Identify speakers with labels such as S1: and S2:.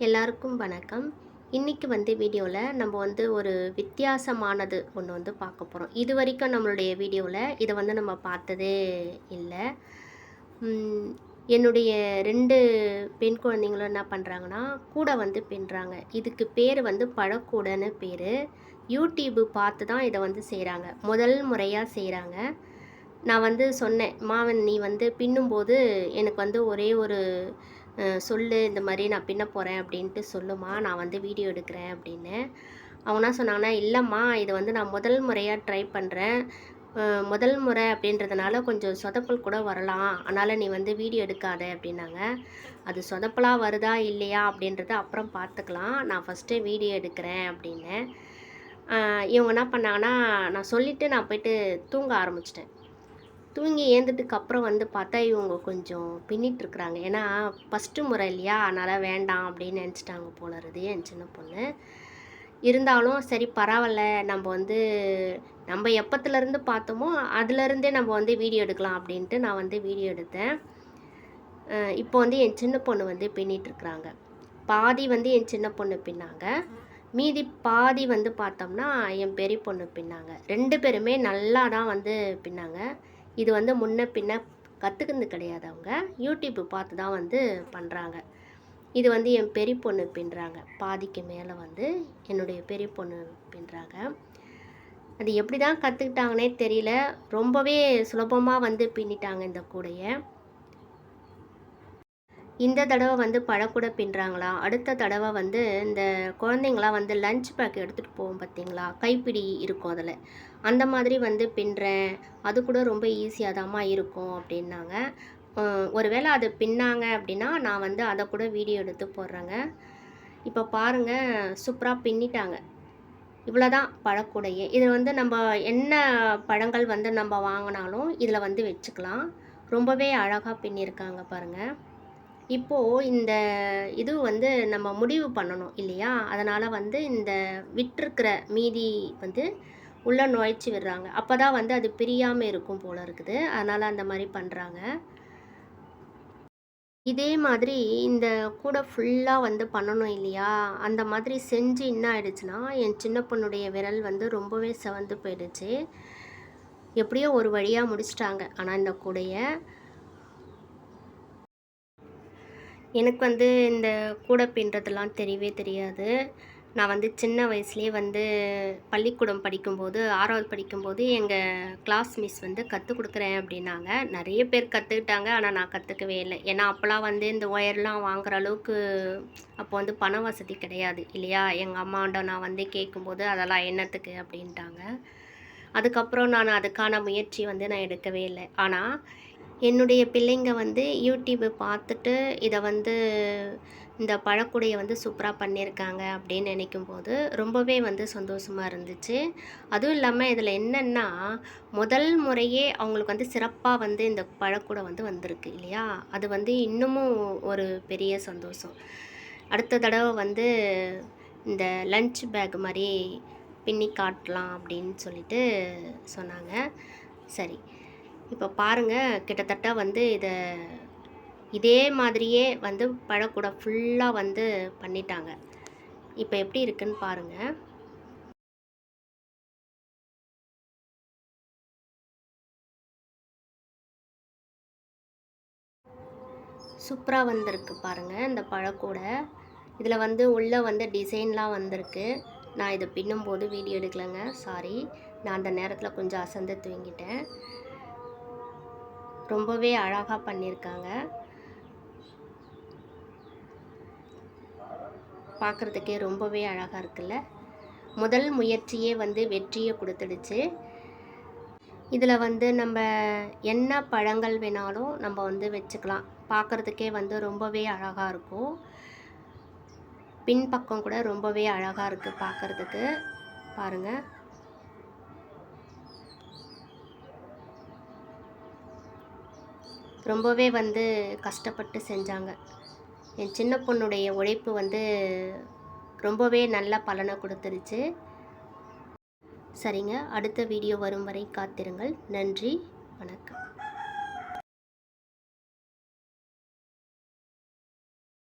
S1: எல்லாருக்கும் வணக்கம். இன்றைக்கி வந்து வீடியோவில் நம்ம வந்து ஒரு வித்தியாசமானது ஒன்று வந்து பார்க்க போகிறோம் இது வரைக்கும் நம்மளுடைய வீடியோவில் இதை வந்து நம்ம பார்த்ததே இல்லை. என்னுடைய ரெண்டு பெண் குழந்தைங்களும் என்ன பண்ணுறாங்கன்னா கூடை வந்து பின்னுறாங்க இதுக்கு பேர் வந்து பழக்கூடன்னு பேர். யூடியூப்பு பார்த்து தான் இதை வந்து செய்கிறாங்க முதல் முறையாக செய்கிறாங்க நான் வந்து சொன்னேன் மாவன் நீ வந்து பின்னும்போது எனக்கு வந்து ஒரே ஒரு சொல்லு இந்த மாதிரி நான் பின்ன போகிறேன் அப்படின்ட்டு சொல்லுமா நான் வந்து வீடியோ எடுக்கிறேன் அப்படின்னு. அவங்க என்ன சொன்னாங்கன்னா இல்லைம்மா இது வந்து நான் முதல் முறையாக ட்ரை பண்ணுறேன் முதல் முறை அப்படின்றதுனால கொஞ்சம் சொதப்பல் கூட வரலாம். அதனால் நீ வந்து வீடியோ எடுக்காத அப்படின்னாங்க. அது சொதப்பலாக வருதா இல்லையா அப்படின்றத அப்புறம் பார்த்துக்கலாம். நான் ஃபஸ்ட்டு வீடியோ எடுக்கிறேன் அப்படின்னு. இவங்க என்ன பண்ணாங்கன்னா நான் சொல்லிவிட்டு நான் போயிட்டு தூங்க ஆரம்பிச்சிட்டேன். தூங்கி ஏந்ததுக்கு அப்புறம் வந்து பார்த்தா இவங்க கொஞ்சம் பின்னிட்டுருக்குறாங்க ஏன்னா ஃபஸ்ட்டு முறை இல்லையா? அதனால் வேண்டாம் அப்படின்னு நினச்சிட்டாங்க போலருது என் சின்ன பொண்ணு. இருந்தாலும் சரி பரவாயில்ல. நம்ம வந்து நம்ம எப்பத்துலேருந்து பார்த்தோமோ அதுலேருந்தே நம்ம வந்து வீடியோ எடுக்கலாம் அப்படின்ட்டு நான் வந்து வீடியோ எடுத்தேன். இப்போ வந்து என் சின்ன பொண்ணு வந்து பின்னிட்டுருக்குறாங்க பாதி வந்து என் சின்ன பொண்ணு பின்னாங்க. மீதி பாதி வந்து பார்த்தோம்னா என் பெரிய பொண்ணு பின்னாங்க. ரெண்டு பேருமே நல்லா தான் வந்து பின்னாங்க. இது வந்து முன்ன பின்ன கற்றுக்கிறது கிடையாது அவங்க. யூடியூப் பார்த்து தான் வந்து பண்ணுறாங்க இது வந்து என் பெரிய பொண்ணு பின்னுறாங்க பாதிக்கு மேலே வந்து என்னுடைய பெரிய பொண்ணு பின்னுறாங்க அது எப்படி தான் கற்றுக்கிட்டாங்கன்னே தெரியல. ரொம்பவே சுலபமாக வந்து பின்னிட்டாங்க இந்த கூடையை. இந்த தடவை வந்து பழக்கூடை பின்னுறாங்களா அடுத்த தடவை வந்து இந்த குழந்தைங்களாம் வந்து லஞ்ச் பேக் எடுத்துகிட்டு போவோம் பார்த்தீங்களா கைப்பிடி இருக்கும் அதில். அந்த மாதிரி வந்து பின்னுறேன் அது கூட ரொம்ப ஈஸியாக தாம்மா இருக்கும் அப்படின்னாங்க. ஒருவேளை அது பின்னாங்க அப்படின்னா நான் வந்து அதை கூட வீடியோ எடுத்து போடுறேங்க. இப்போ பாருங்கள் சூப்பராக பின்னிட்டாங்க. இவ்வளோதான் பழக்கூடையே. இதில் வந்து நம்ம என்ன பழங்கள் வந்து நம்ம வாங்கினாலும் இதில் வந்து வச்சுக்கலாம். ரொம்பவே அழகாக பின்னியிருக்காங்க பாருங்கள் இப்போது இந்த இது வந்து நம்ம முடிவு பண்ணணும் இல்லையா? அதனால் வந்து இந்த விட்டிருக்கிற மீதி வந்து உள்ளே நுழைச்சி விடுறாங்க. அப்போ தான் வந்து அது பிரியாமல் இருக்கும் போல இருக்குது. அதனால் அந்த மாதிரி பண்ணுறாங்க இதே மாதிரி இந்த கூடை ஃபுல்லாக வந்து பண்ணணும் இல்லையா? அந்த மாதிரி செஞ்சு என்ன ஆயிடுச்சுன்னா என் சின்ன பொண்ணுடைய விரல் வந்து ரொம்பவே செவந்து போயிடுச்சு. எப்படியோ ஒரு வழியாக முடிச்சிட்டாங்க. ஆனால் இந்த கூடையை எனக்கு வந்து இந்த கூடை பின்னுறதுலாம் தெரியவே தெரியாது. நான் வந்து சின்ன வயசுலேயே வந்து பள்ளிக்கூடம் படிக்கும்போது ஆறாவது படிக்கும்போது எங்கள் கிளாஸ் மிஸ் வந்து கற்றுக் கொடுக்குறேன் அப்படின்னாங்க. நிறைய பேர் கற்றுக்கிட்டாங்க ஆனால் நான் கற்றுக்கவே இல்லை. ஏன்னா அப்போல்லாம் வந்து இந்த ஒயர்லாம் வாங்குற அளவுக்கு அப்போ வந்து பண வசதி கிடையாது இல்லையா? எங்கள் அம்மாண்ட நான் வந்து கேட்கும்போது அதெல்லாம் என்னத்துக்கு அப்படின்ட்டாங்க. அதுக்கப்புறம் நான் அதுக்கான முயற்சி வந்து நான் எடுக்கவே இல்லை. ஆனால் என்னுடைய பிள்ளைங்க வந்து யூடியூப்பை பார்த்துட்டு இதை வந்து இந்த பழக்கூடையை வந்து சூப்பராக பண்ணியிருக்காங்க அப்படின்னு நினைக்கும் போது ரொம்பவே வந்து சந்தோஷமாக இருந்துச்சு. அதுவும் இல்லாமல் இதில் என்னென்னா முதல் முறையே அவங்களுக்கு வந்து சிறப்பாக வந்து இந்த பழக்கூடை வந்து வந்திருக்கு இல்லையா? அது வந்து இன்னமும் ஒரு பெரிய சந்தோஷம். அடுத்த தடவை வந்து இந்த லஞ்ச் பேக் மாதிரி பின்னி காட்டலாம் அப்படின்னு சொல்லிட்டு சொன்னாங்க. சரி. இப்போ பாருங்கள் கிட்டத்தட்ட வந்து இதை இதே மாதிரியே வந்து பழக்கூடை ஃபுல்லாக வந்து பண்ணிட்டாங்க. இப்போ எப்படி இருக்குன்னு பாருங்கள் சூப்பராக வந்திருக்கு பாருங்கள் இந்த பழக்கூடை. இதில் வந்து உள்ளே வந்து டிசைன்லாம் வந்திருக்கு. நான் இதை பின்னும்போது வீடியோ எடுக்கலைங்க சாரி நான் அந்த நேரத்தில் கொஞ்சம் அசந்து தூங்கிட்டேன். ரொம்பவே அழகாக பண்ணியிருக்காங்க பார்க்குறதுக்கே ரொம்பவே அழகாக இருக்குல்ல. முதல் முயற்சியே வந்து வெற்றியை கொடுத்துடுச்சு. இதில் வந்து நம்ம என்ன பழங்கள் வேணாலும் நம்ம வந்து வச்சுக்கலாம். பார்க்குறதுக்கே வந்து ரொம்பவே அழகாக இருக்கும். பின்பக்கம் கூட ரொம்பவே அழகாக இருக்குது பார்க்குறதுக்கு பாருங்கள் ரொம்பவே வந்து கஷ்டப்பட்டு செஞ்சாங்க. என் சின்ன பொண்ணுடைய உழைப்பு வந்து ரொம்பவே நல்ல பலனை கொடுத்துருச்சு. சரிங்க அடுத்த வீடியோ வரும் வரை காத்திருங்கள். நன்றி வணக்கம்.